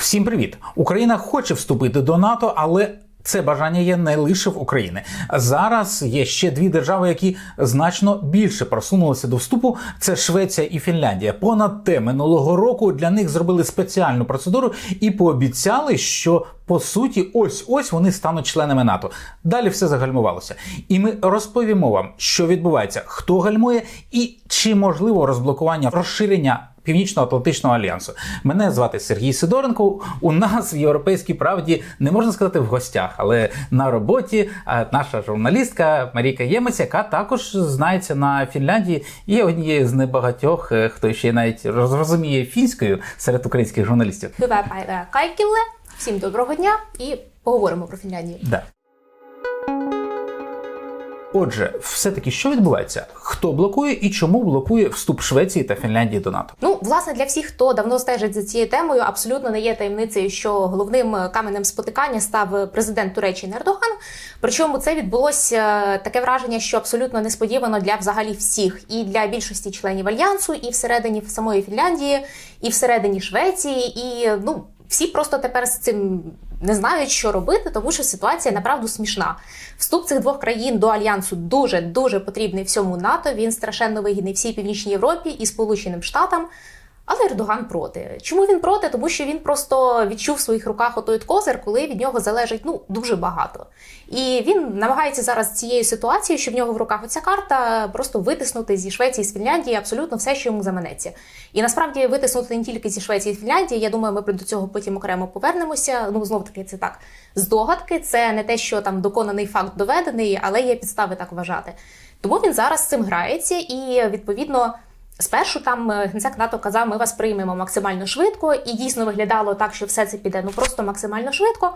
Всім привіт! Україна хоче вступити до НАТО, але це бажання є не лише в Україні. Зараз є ще дві держави, які значно більше просунулися до вступу. Це Швеція і Фінляндія. Понад те минулого року для них зробили спеціальну процедуру і пообіцяли, що по суті, ось ось вони стануть членами НАТО. Далі все загальмувалося. І ми розповімо вам, що відбувається, хто гальмує і чи можливо розблокування розширення. Північно-Атлантичного альянсу. Мене звати Сергій Сидоренко. У нас в Європейській правді не можна сказати в гостях, але на роботі наша журналістка Марійка Ємець, яка також знається на Фінляндії, і є однією з небагатьох, е, хто ще навіть розуміє фінською серед українських журналістів. Päivää kaikille. Всім доброго дня і поговоримо про Фінляндію. Да. Отже, все-таки що відбувається? Хто блокує і чому блокує вступ Швеції та Фінляндії до НАТО? Ну, власне, для всіх, хто давно стежить за цією темою, абсолютно не є таємницею, що головним каменем спотикання став президент Туреччини Ердоган. Причому це відбулося е, таке враження, що абсолютно несподівано для взагалі всіх, і для більшості членів альянсу, і всередині самої Фінляндії, і всередині Швеції, і ну. Всі просто тепер з цим не знають, що робити, тому що ситуація направду смішна. Вступ цих двох країн до альянсу дуже дуже потрібний всьому НАТО. Він страшенно вигідний всій північній Європі і Сполученим Штатам. Але Ердоган проти. Чому він проти? Тому що він просто відчув в своїх руках отой козир, коли від нього залежить ну дуже багато. І він намагається зараз цією ситуацією, що в нього в руках оця карта, просто витиснути зі Швеції, з Фінляндії абсолютно все, що йому заманеться. І насправді витиснути не тільки зі Швеції і Фінляндії. Я думаю, ми до цього потім окремо повернемося. Ну знов таки, це так здогадки. Це не те, що там доконаний факт доведений, але є підстави так вважати. Тому він зараз з цим грається і відповідно. Спершу там е, генсек НАТО казав, ми вас приймемо максимально швидко, і дійсно виглядало так, що все це піде ну просто максимально швидко.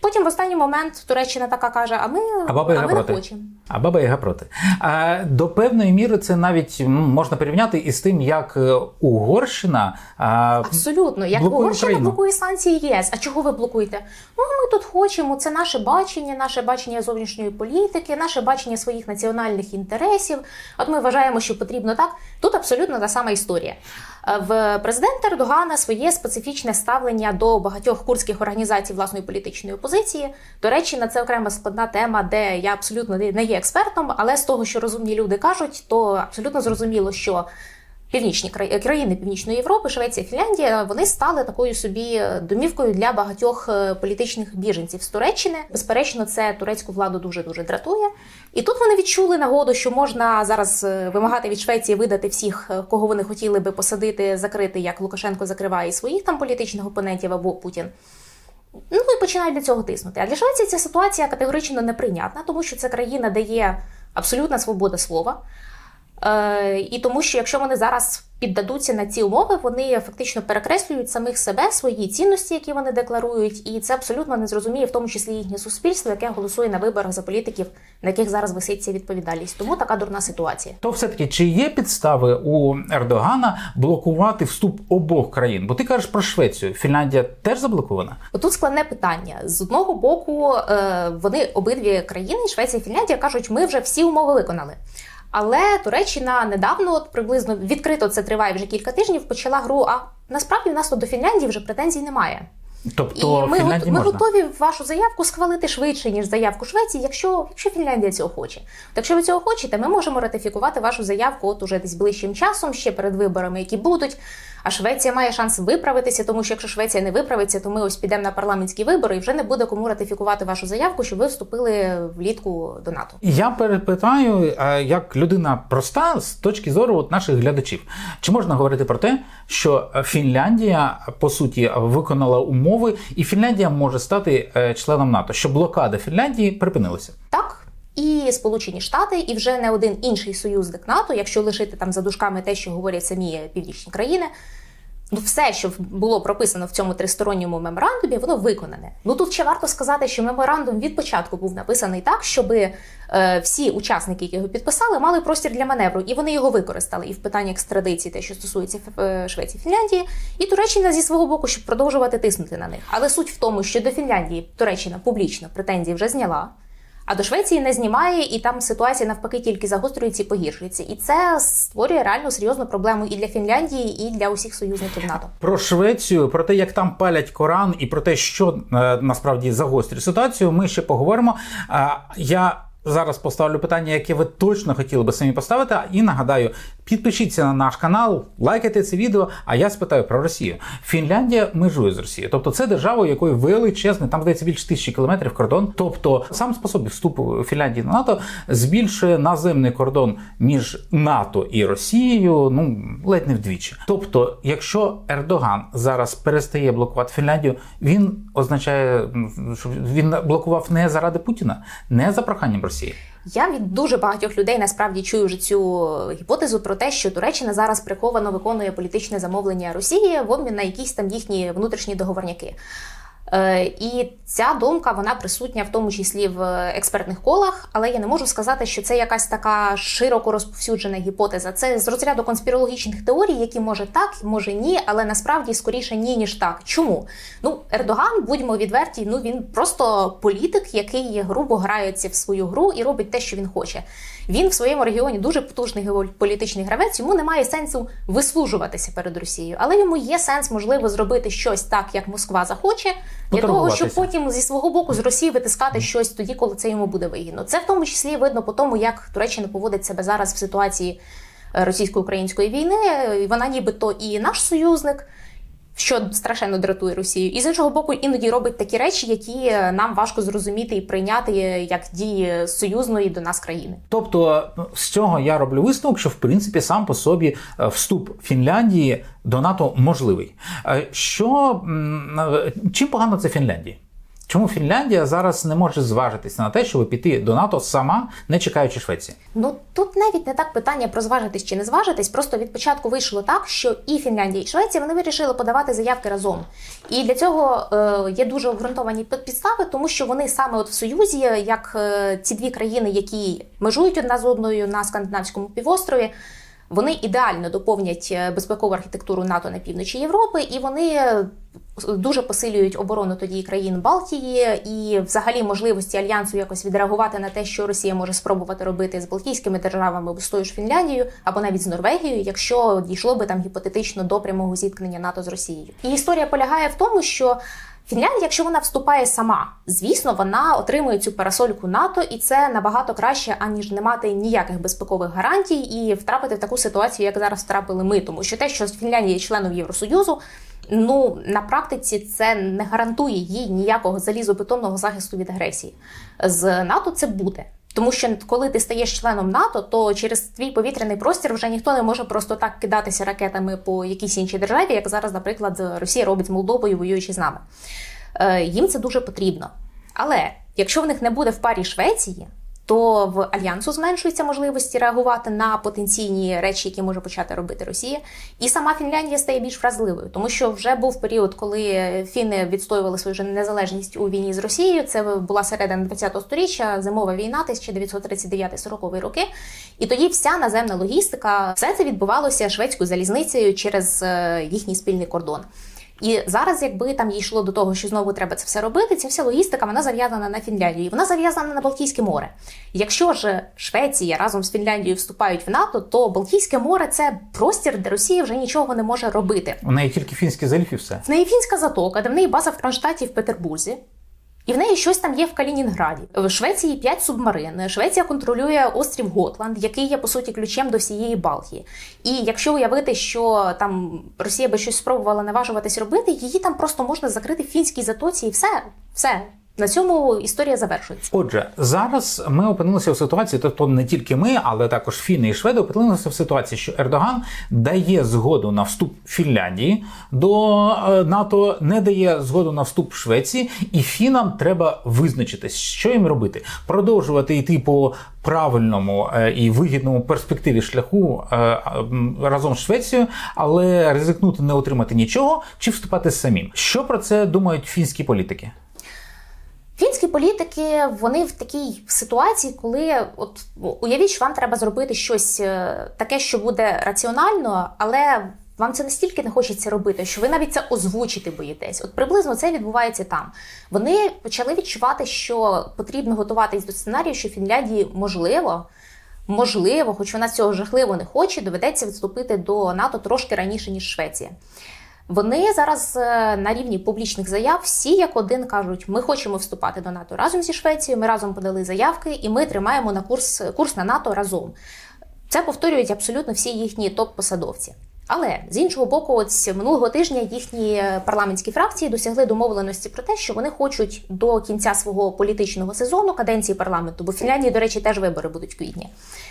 Потім в останній момент Туреччина така каже: А ми, А баба Яга ми не хочемо. А баба Яга проти. А, до певної міри це навіть можна порівняти із тим, як е, Угорщина а, Абсолютно, як блокує Угорщина Україну. блокує санкції ЄС. А чого ви блокуєте? Ну ми тут хочемо. Це наше бачення, наше бачення зовнішньої політики, наше бачення своїх національних інтересів. От ми вважаємо, що потрібно так. Тут абсолютно та сама історія. Е, В президента Ердогана своє специфічне ставлення до багатьох курдських організацій власної політичної опозиції. До речі, на це окрема складна тема, де я абсолютно не не є експертом, але з того, що розумні люди кажуть, то абсолютно зрозуміло, що північні краї- країни Північної Європи, Швеція, Фінляндія, вони стали такою собі домівкою для багатьох е, політичних біженців з Туреччини. Безперечно, це турецьку владу дуже дуже дратує. І тут вони відчули нагоду, що можна зараз е, вимагати від Швеції видати всіх, е, кого вони хотіли би посадити, закрити, як Лукашенко закриває своїх там політичних опонентів або Путін. Ну і починають для цього тиснути. А для Швеції ця ситуація категорично неприйнятна, тому що це країна, де є абсолютна свобода слова. Е, і тому, що якщо вони зараз піддадуться на ці умови, вони фактично перекреслюють самих себе, свої цінності, які вони декларують, і це абсолютно не зрозуміє, в тому числі їхнє суспільство, яке голосує на виборах за політиків, на яких зараз висить ця відповідальність. Тому така дурна ситуація. то все-таки чи є підстави у Ердогана блокувати вступ обох країн? Бо ти кажеш про Швецію. Фінляндія теж заблокована? Тут складне питання. З одного боку, е, вони обидві країни, Швеція і Фінляндія, кажуть, ми вже всі умови виконали. Але Туреччина недавно, от приблизно відкрито це триває вже кілька тижнів, почала гру. А насправді в нас тут до Фінляндії вже претензій немає. Тобто і ми, Фінляндії ми можна? готові вашу заявку схвалити швидше, ніж заявку Швеції, якщо, якщо Фінляндія цього хоче. Якщо ви цього хочете, ми можемо ратифікувати вашу заявку от уже десь ближчим часом, ще перед виборами, які будуть. А Швеція має шанс виправитися, тому що якщо Швеція не виправиться, то ми ось підемо на парламентські вибори і вже не буде кому ратифікувати вашу заявку, щоб ви вступили влітку до НАТО. Я перепитаю, е, як людина проста з точки зору от наших глядачів, чи можна говорити про те, що Фінляндія по суті виконала умови, і Фінляндія може стати е, членом НАТО, що блокада Фінляндії припинилася? Так. І Сполучені Штати, і вже не один інший союзник НАТО, якщо лишити там за дужками те, що говорять самі північні країни. Ну, все, що було прописано в цьому тристоронньому меморандумі, воно виконане. Ну тут ще варто сказати, що меморандум від початку був написаний так, щоб е, всі учасники, які його підписали, мали простір для маневру, і вони його використали і в питанні екстрадиції, те, що стосується е, Швеції, Фінляндії, і Туреччина зі свого боку, щоб продовжувати тиснути на них. Але суть в тому, що до Фінляндії Туреччина публічно претензії вже зняла. А до Швеції не знімає, і там ситуація навпаки тільки загострюється і погіршується. І це створює реально серйозну проблему і для Фінляндії, і для усіх союзників НАТО. Про Швецію, про те, як там палять Коран, і про те, що е, насправді загострює ситуацію, ми ще поговоримо. Е, я зараз поставлю питання, яке ви точно хотіли би самі поставити. І нагадаю, підпишіться на наш канал, лайкайте це відео. А я спитаю про Росію. Фінляндія межує з Росією, тобто це держава, у якої величезний, там здається більше тисячі кілометрів кордон. Тобто сам спосіб вступу Фінляндії на НАТО збільшує наземний кордон між НАТО і Росією, ну ледь не вдвічі. Тобто, якщо Ердоган зараз перестає блокувати Фінляндію, він означає, що він блокував не заради Путіна, не за проханням Росії. Я від дуже багатьох людей насправді чую вже цю гіпотезу про те, що Туреччина зараз приховано виконує політичне замовлення Росії в обмін на якісь там їхні внутрішні договорняки. Е, І ця думка вона присутня в тому числі в експертних колах, але я не можу сказати, що це якась така широко розповсюджена гіпотеза. Це з розряду конспірологічних теорій, які може так, може ні, але насправді скоріше ні, ніж так. Чому? Ну, Ердоган, будьмо відверті, ну він просто політик, який грубо грається в свою гру і робить те, що він хоче. Він в своєму регіоні дуже потужний геополітичний гравець. Йому немає сенсу вислужуватися перед Росією, але йому є сенс, можливо, зробити щось так, як Москва захоче, для того, щоб потім зі свого боку з Росії витискати щось тоді, коли це йому буде вигідно. Це в тому числі видно по тому, як Туреччина поводить себе зараз в ситуації е, російсько-української війни. Е, Вона нібито і наш союзник. Що страшенно дратує Росію, і з іншого боку, іноді робить такі речі, які е, нам важко зрозуміти і прийняти е, як дії союзної до нас країни. Тобто з цього я роблю висновок, що в принципі сам по собі е, вступ Фінляндії до НАТО можливий. Що чим погано це Фінляндії? Чому Фінляндія зараз не може зважитися на те, щоб піти до НАТО сама, не чекаючи Швеції? Ну тут навіть не так питання про зважитись чи не зважитись. Просто від початку вийшло так, що і Фінляндія, і Швеція вони вирішили подавати заявки разом. І для цього е, є дуже обґрунтовані підстави, тому що вони саме от в союзі, як е, ці дві країни, які межують одна з одною на скандинавському півострові. Вони ідеально доповнять е, безпекову архітектуру НАТО на півночі Європи, і вони е, дуже посилюють оборону тоді країн Балтії і взагалі можливості альянсу якось відреагувати на те, що Росія може спробувати робити з Балтійськими державами або з тою ж Фінляндією, або навіть з Норвегією, якщо дійшло би там гіпотетично до прямого зіткнення НАТО з Росією. І історія полягає в тому, що Фінляндія, якщо вона вступає сама, звісно, вона отримує цю парасольку НАТО, і це набагато краще, аніж не мати ніяких безпекових гарантій і втрапити в таку ситуацію, як зараз втрапили ми. Тому що те, що Фінляндія є членом Євросоюзу, ну на практиці це не гарантує їй ніякого залізобетонного захисту від агресії. З НАТО це буде. Тому що коли ти стаєш членом НАТО, то через твій повітряний простір вже ніхто не може просто так кидатися ракетами по якійсь іншій державі, як зараз, наприклад, Росія робить з Молдовою, воюючи з нами. Е, їм це дуже потрібно. Але якщо в них не буде в парі Швеції, то в альянсу зменшуються можливості реагувати на потенційні речі, які може почати робити Росія, і сама Фінляндія стає більш вразливою, тому що вже був період, коли фіни відстоювали свою незалежність у війні з Росією. Це була середина 20-го сторіччя, зимова війна, 1939-40 роки. І тоді вся наземна логістика, все це відбувалося шведською залізницею через е, їхній спільний кордон. І зараз, якби там йшло до того, що знову треба це все робити, ця вся логістика вона зав'язана на Фінляндію, вона зав'язана на Балтійське море. Якщо ж Швеція разом з Фінляндією вступають в НАТО, то Балтійське море це простір, де Росія вже нічого не може робити. У неї тільки фінський залів і все. В неї фінська затока, де в неї база в Кронштадті в Петербурзі. І в неї щось там є в Калінінграді. В Швеції 5 субмарин. Швеція контролює острів Готланд, який є по суті ключем до всієї Балтії. І якщо уявити, що там Росія би щось спробувала наважуватись робити, її там просто можна закрити в фінській затоці, і все, все. На цьому історія завершується. Отже, зараз ми опинилися в ситуації, тобто не тільки ми, але також фіни і шведи опинилися в ситуації, що Ердоган дає згоду на вступ Фінляндії до е, НАТО, не дає згоду на вступ Швеції, і фінам треба визначитись, що їм робити, продовжувати йти по правильному е, і вигідному перспективі шляху е, разом з Швецією, але ризикнути не отримати нічого, чи вступати самим. Що про це думають фінські політики? Фінські політики вони в такій ситуації, коли от уявіть, що вам треба зробити щось е, таке, що буде раціонально, але вам це настільки не хочеться робити, що ви навіть це озвучити боїтесь. От приблизно це відбувається там. Вони почали відчувати, що потрібно готуватись до сценарію, що Фінляндії можливо. Можливо, хоч вона цього жахливо не хоче, доведеться вступити до НАТО трошки раніше, ніж Швеція. Вони зараз е, на рівні публічних заяв всі як один кажуть: ми хочемо вступати до НАТО разом зі Швецією. Ми разом подали заявки, і ми тримаємо на курс курс на НАТО разом. Це повторюють абсолютно всі їхні топ-посадовці. Але з іншого боку, ось минулого тижня їхні е, парламентські фракції досягли домовленості про те, що вони хочуть до кінця свого політичного сезону каденції парламенту, бо в Фінляндії, до речі, теж вибори будуть в квітні.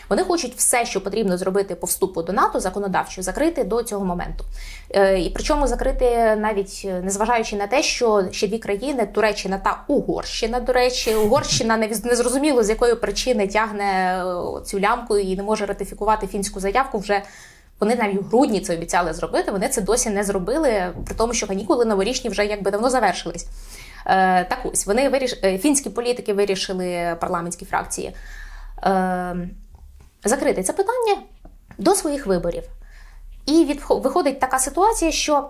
Вони хочуть все, що потрібно зробити по вступу до НАТО, законодавчо закрити до цього моменту. Е, І причому закрити навіть е, незважаючи на те, що ще дві країни Туреччина та Угорщина. До речі, Угорщина не не з якої причини тягне цю лямку і не може ратифікувати фінську заявку вже. Вони навіть в грудні це обіцяли зробити. Вони це досі не зробили, при тому, що канікули новорічні вже якби давно завершились. Е, так ось вони виріш... е, фінські політики вирішили парламентські фракції е, закрити це питання до своїх виборів. І від... виходить така ситуація, що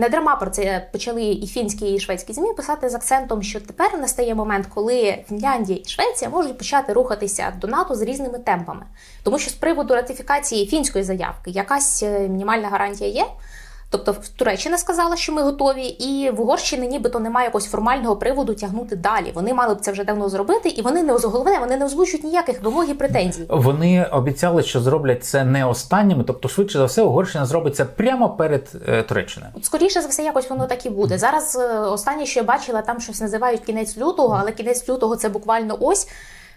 не дарма про це почали і фінські, і шведські ЗМІ писати з акцентом, що тепер настає момент, коли Фінляндія і Швеція можуть почати рухатися до НАТО з різними темпами. Тому що з приводу ратифікації фінської заявки якась е, мінімальна гарантія є. Тобто Туреччина сказала, що ми готові, і в Угорщині нібито немає якогось формального приводу тягнути далі. Вони мали б це вже давно зробити, і вони не головне, вони не озвучують ніяких вимог і претензій. Вони обіцяли, що зроблять це не останніми, тобто, швидше за все, Угорщина зробить це прямо перед е, Туреччиною. От скоріше за все, якось воно так і буде. Зараз е, останнє, що я бачила, там щось називають кінець лютого, але кінець лютого це буквально ось.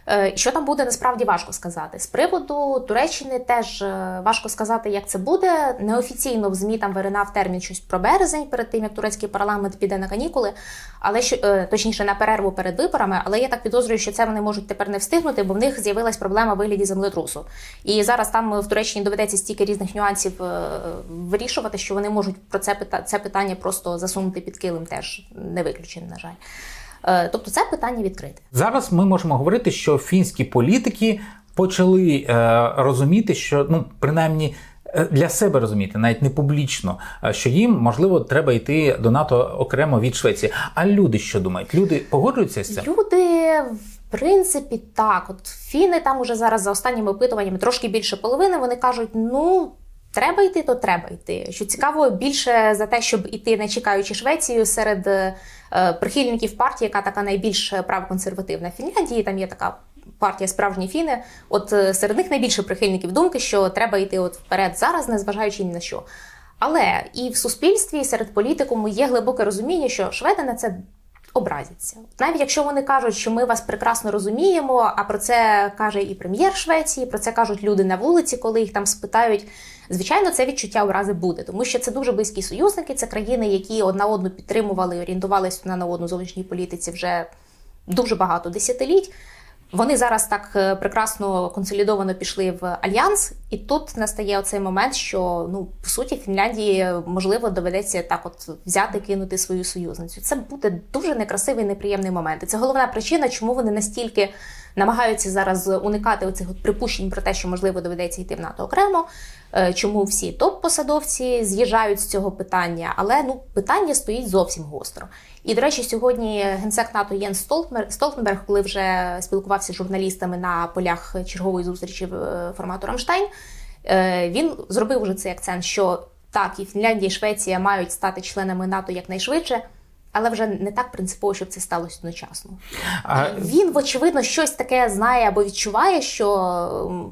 Е, Що там буде, насправді важко сказати. З приводу Туреччини теж е, важко сказати, як це буде. Неофіційно в ЗМІ там виринав термін щось про березень перед тим, як турецький парламент піде на канікули, але що е, точніше на перерву перед виборами. Але я так підозрюю, що це вони можуть тепер не встигнути, бо в них з'явилась проблема вигляді землетрусу. І зараз там в Туреччині доведеться стільки різних нюансів вирішувати, що вони можуть про це це питання просто засунути під килим, теж не виключено, на жаль. Е, Тобто це питання відкрите. Зараз ми можемо говорити, що фінські політики почали е, розуміти, що ну принаймні. е, Для себе розуміти, навіть не публічно, що їм можливо треба йти до НАТО окремо від Швеції. А люди що думають? Люди погоджуються з цим? Люди, в принципі, так. От фіни там уже зараз за останніми опитуваннями трошки більше половини. Вони кажуть, ну. Треба йти, то треба йти. Що цікаво, більше за те, щоб іти, не чекаючи Швецію, серед е, прихильників партії, яка така найбільш правоконсервативна в Фінляндії. Там є така партія справжні фіни. От е, серед них найбільше прихильників думки, що треба йти от вперед зараз, незважаючи ні на що. Але і в суспільстві, і серед політикуму є глибоке розуміння, що шведи на це образяться. Навіть якщо вони кажуть, що ми вас прекрасно розуміємо, а про це каже і прем'єр Швеції, про це кажуть люди на вулиці, коли їх там спитають. Звичайно, це відчуття образи буде, тому що це дуже близькі союзники, це країни, які одна одну підтримували і орієнтувалися одна на одну зовнішній політиці вже дуже багато десятиліть. Вони зараз так е, прекрасно консолідовано пішли в альянс, і тут настає оцей момент, що ну по суті Фінляндії е, можливо доведеться так, от взяти кинути свою союзницю. Це буде дуже некрасивий, неприємний момент. І це головна причина, чому вони настільки намагаються зараз уникати оцих припущень про те, що можливо доведеться йти в НАТО окремо. Е, Чому всі топ-посадовці з'їжджають з цього питання, але ну питання стоїть зовсім гостро. І до речі, сьогодні генсек НАТО Єн Столтенберг, коли вже спілкувався з журналістами на полях чергової зустрічі е, формату Рамштайн, е, він зробив уже цей акцент, що так, і Фінляндія, і Швеція мають стати членами НАТО якнайшвидше, але вже не так принципово, щоб це сталося одночасно. А, Він, вочевидно, щось таке знає або відчуває, що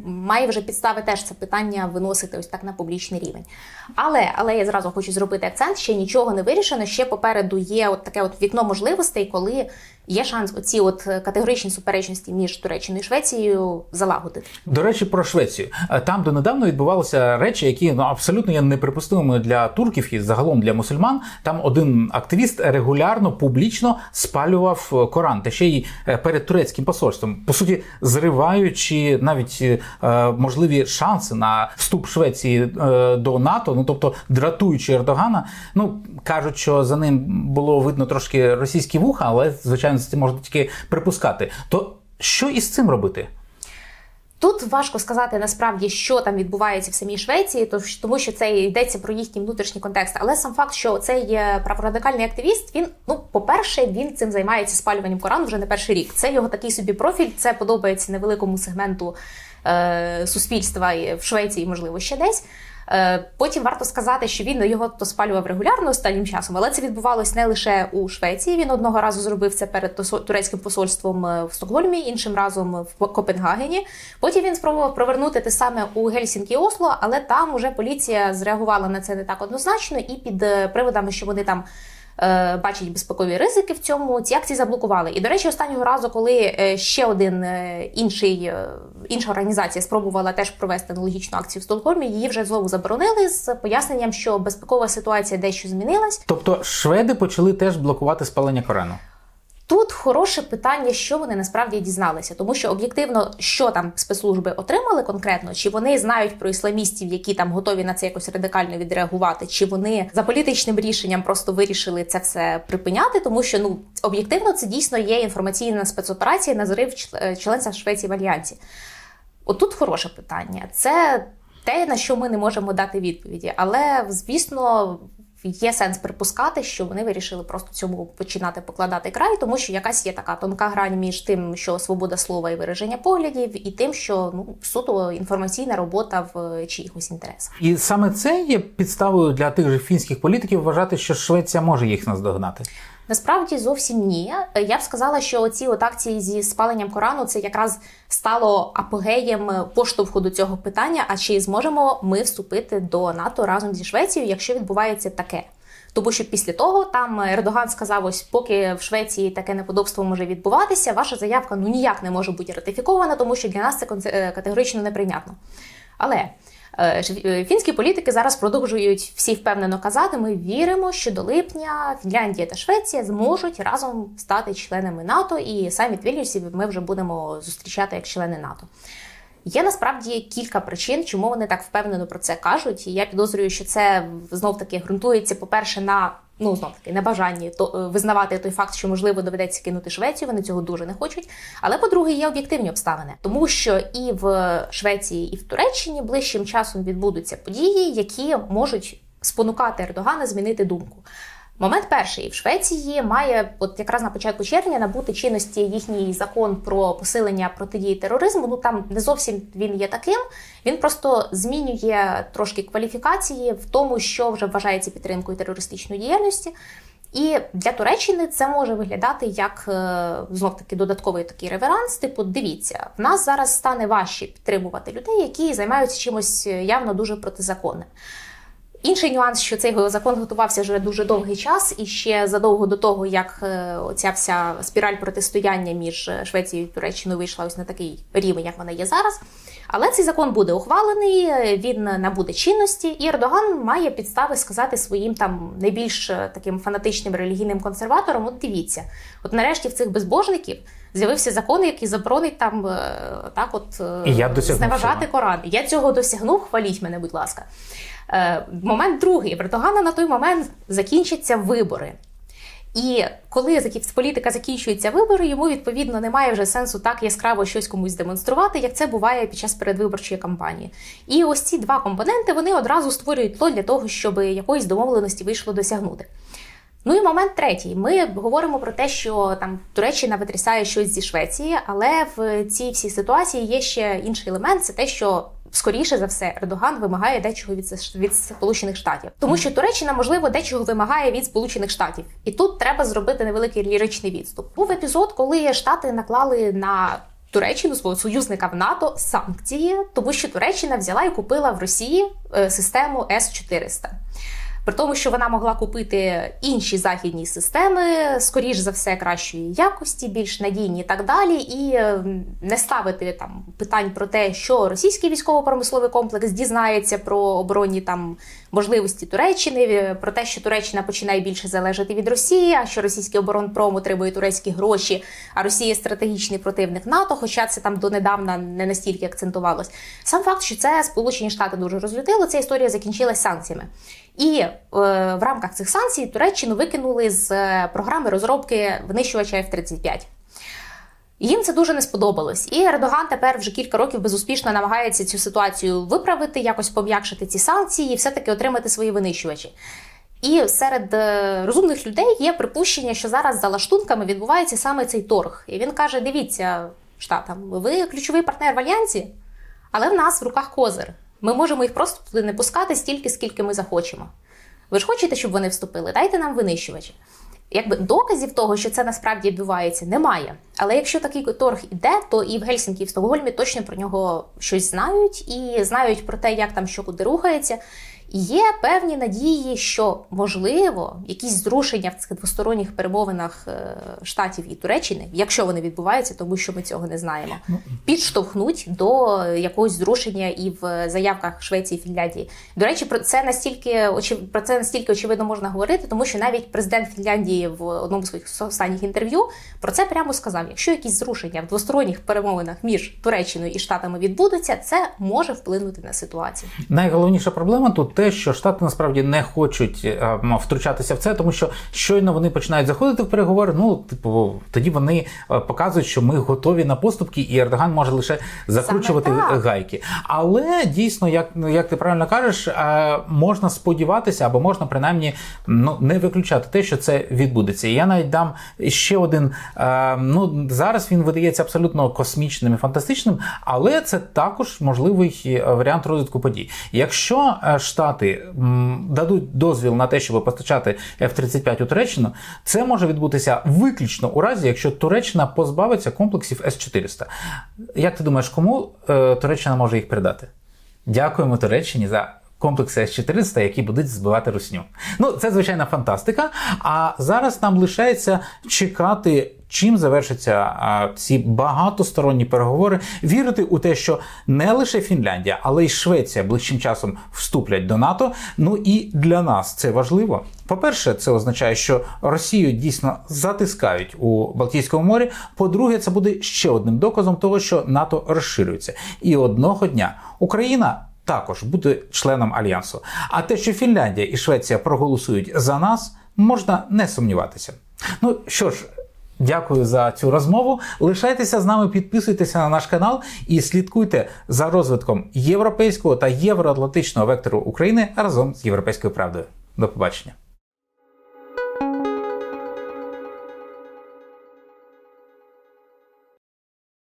має вже підстави теж це питання виносити ось так на публічний рівень. Але, але я зразу хочу зробити акцент: ще нічого не вирішено. Ще попереду є от таке от вікно можливостей, коли є шанс оці от категоричні суперечності між Туреччиною і Швецією залагодити. До речі, про Швецію. Е, Там донедавна відбувалися речі, які ну абсолютно є неприпустимими для турків і загалом для мусульман. Там один активіст регулярно публічно спалював е, Коран, та ще й е, перед турецьким посольством, по суті, зриваючи навіть е, можливі шанси на вступ Швеції е, до НАТО. Ну тобто дратуючи Ердогана. Ну кажуть, що за ним було видно трошки російські вуха, але звичайно це можна тільки припускати. То що із цим робити? Тут важко сказати насправді, що там відбувається в самій Швеції, то- тому що це йдеться про їхній внутрішній контекст. Але сам факт, що цей праворадикальний активіст, він ну, по-перше, він цим займається спалюванням Корану вже не перший рік. Це його такий собі профіль. Це подобається невеликому сегменту е, суспільства в Швеції, можливо, ще десь. Е, Потім варто сказати, що він його то спалював регулярно останнім часом, але це відбувалось не лише у Швеції. Він одного разу зробив це перед турецьким посольством е, в Стокгольмі, іншим разом в Копенгагені. Потім він спробував провернути те саме у Гельсінкі Осло, але там уже поліція зреагувала на це не так однозначно, і під е, приводами, що вони там. Е, Бачать безпекові ризики в цьому, ці акції заблокували. І до речі, останнього разу, коли е, ще один е, інший інша організація спробувала теж провести аналогічну акцію в Стокгольмі, її вже знову заборонили з поясненням, що безпекова ситуація дещо змінилась. Тобто шведи почали теж блокувати спалення Корану. Тут хороше питання, що вони насправді дізналися, тому що об'єктивно, що там спецслужби отримали конкретно, чи вони знають про ісламістів, які там готові на це якось радикально відреагувати, чи вони за політичним рішенням просто вирішили це все припиняти, тому що ну об'єктивно це дійсно є інформаційна спецоперація на зрив е, членства Швеції в альянсі. Отут хороше питання. Це те, на що ми не можемо дати відповіді, але звісно. Є сенс припускати, що вони вирішили просто цьому починати покладати край, тому що якась є така тонка грань між тим, що свобода слова і вираження поглядів, і тим, що ну суто інформаційна робота в чиїхось інтересах. І саме це є підставою для тих же фінських політиків вважати, що Швеція може їх наздогнати. Насправді зовсім ні. Я б сказала, що ці от акції зі спаленням Корану це якраз стало апогеєм поштовху до цього питання. А чи зможемо ми вступити до НАТО разом зі Швецією, якщо відбувається таке? Тому що після того там Ердоган сказав: ось поки в Швеції таке неподобство може відбуватися, ваша заявка ну ніяк не може бути ратифікована, тому що для нас це е, категорично неприйнятно. Але фінські політики зараз продовжують всі впевнено казати: ми віримо, що до липня Фінляндія та Швеція зможуть разом стати членами НАТО, і саміт Вільнюсів ми вже будемо зустрічати як члени НАТО. Є насправді кілька причин, чому вони так впевнено про це кажуть. І я підозрюю, що це знов таки ґрунтується, по-перше, на ну знов таки небажанні то е, визнавати той факт, що можливо доведеться кинути Швецію. Вони цього дуже не хочуть. Але по-друге, є об'єктивні обставини, тому що і в Швеції, і в Туреччині ближчим часом відбудуться події, які можуть спонукати Ердогана змінити думку. Момент перший в Швеції має, от якраз на початку червня, набути чинності їхній закон про посилення протидії тероризму. Ну там не зовсім він є таким. Він просто змінює трошки кваліфікації в тому, що вже вважається підтримкою терористичної діяльності. І для Туреччини це може виглядати як знов таки додатковий такий реверанс. Типу, дивіться, в нас зараз стане важче підтримувати людей, які займаються чимось явно дуже протизаконним. Інший нюанс, що цей закон готувався вже дуже довгий час, і ще задовго до того, як е, оця вся спіраль протистояння між Швецією і Туреччиною вийшла ось на такий рівень, як вона є зараз. Але цей закон буде ухвалений, е, він набуде чинності, і Ердоган має підстави сказати своїм там найбільш е, таким фанатичним релігійним консерваторам: от дивіться, от нарешті в цих безбожників з'явився закон, який заборонить там е, так, от е, І я зневажати цього. Коран. Я цього досягнув. Хваліть мене, будь ласка. Е, Момент другий. Ердогана на той момент закінчаться вибори. І коли політика закінчується вибори, йому відповідно немає вже сенсу так яскраво щось комусь демонструвати, як це буває під час передвиборчої кампанії. І ось ці два компоненти вони одразу створюють тло для того, щоб якоїсь домовленості вийшло досягнути. Ну і момент третій. Ми говоримо про те, що там Туреччина витрясає щось зі Швеції, але в цій всій ситуації є ще інший елемент: це те, що скоріше за все Ердоган вимагає дечого від, С- від Сполучених Штатів, тому що Туреччина можливо дечого вимагає від Сполучених Штатів, і тут треба зробити невеликий ліричний відступ. Був епізод, коли Штати наклали на. Туреччину свого союзника в НАТО санкції, тому що Туреччина взяла і купила в Росії е, систему С-400. При тому, що вона могла купити інші західні системи, скоріш за все, кращої якості, більш надійні і так далі, і е, не ставити там питань про те, що російський військово-промисловий комплекс дізнається про оборонні там можливості Туреччини, е, про те, що Туреччина починає більше залежати від Росії, а що російський оборонпром отримує турецькі гроші, а Росія стратегічний противник НАТО, хоча це там донедавна не настільки акцентувалось. Сам факт, що це Сполучені Штати дуже розлютило, ця історія закінчилась санкціями. І е, в рамках цих санкцій Туреччину викинули з е, програми розробки винищувача F-35. Їм це дуже не сподобалось. І Ердоган тепер вже кілька років безуспішно намагається цю ситуацію виправити, якось пом'якшити ці санкції і все-таки отримати свої винищувачі. І серед е, розумних людей є припущення, що зараз за лаштунками відбувається саме цей торг. І він каже: дивіться, штатам, ви ключовий партнер в альянсі, але в нас в руках козир. Ми можемо їх просто туди не пускати стільки, скільки ми захочемо. Ви ж хочете, щоб вони вступили? Дайте нам винищувачі. Якби доказів того, що це насправді відбувається, немає. Але якщо такий торг іде, то і в Гельсінкі, і в Стокгольмі точно про нього щось знають і знають про те, як там що куди рухається. Є певні надії, що можливо якісь зрушення в цих двосторонніх перемовинах е, штатів і Туреччини, якщо вони відбуваються, тому що ми цього не знаємо, підштовхнуть до якогось зрушення і в заявках Швеції і Фінляндії. До речі, про це настільки очів... про це настільки очевидно можна говорити, тому що навіть президент Фінляндії в одному з своїх останніх інтерв'ю про це прямо сказав: якщо якісь зрушення в двосторонніх перемовинах між Туреччиною і Штатами відбудуться, це може вплинути на ситуацію. Найголовніша проблема тут те, що штати насправді не хочуть е, втручатися в це, тому що щойно вони починають заходити в переговори. Ну, типу, тоді вони е, показують, що ми готові на поступки, і Ердоган може лише закручувати гайки. Але дійсно, як, як ти правильно кажеш, е, можна сподіватися або можна принаймні ну, не виключати те, що це відбудеться. І я навіть дам ще один. Ну зараз він видається абсолютно космічним і фантастичним, але це також можливий варіант розвитку подій. Якщо е, штати дадуть дозвіл на те, щоб постачати F-35 у Туреччину, це може відбутися виключно у разі, якщо Туреччина позбавиться комплексів С-400. Як ти думаєш, кому е, Туреччина може їх передати? Дякуємо Туреччині за комплекси С-400, які будуть збивати русню. Ну, це звичайна фантастика. А зараз нам лишається чекати. Чим завершаться а, ці багатосторонні переговори, вірити у те, що не лише Фінляндія, але й Швеція ближчим часом вступлять до НАТО. Ну і для нас це важливо. По-перше, це означає, що Росію дійсно затискають у Балтійському морі. По-друге, це буде ще одним доказом того, що НАТО розширюється. І одного дня Україна також бути членом альянсу. А те, що Фінляндія і Швеція проголосують за нас, можна не сумніватися. Ну що ж. Дякую за цю розмову. Лишайтеся з нами, підписуйтеся на наш канал і слідкуйте за розвитком європейського та євроатлантичного вектору України разом з європейською правдою. До побачення.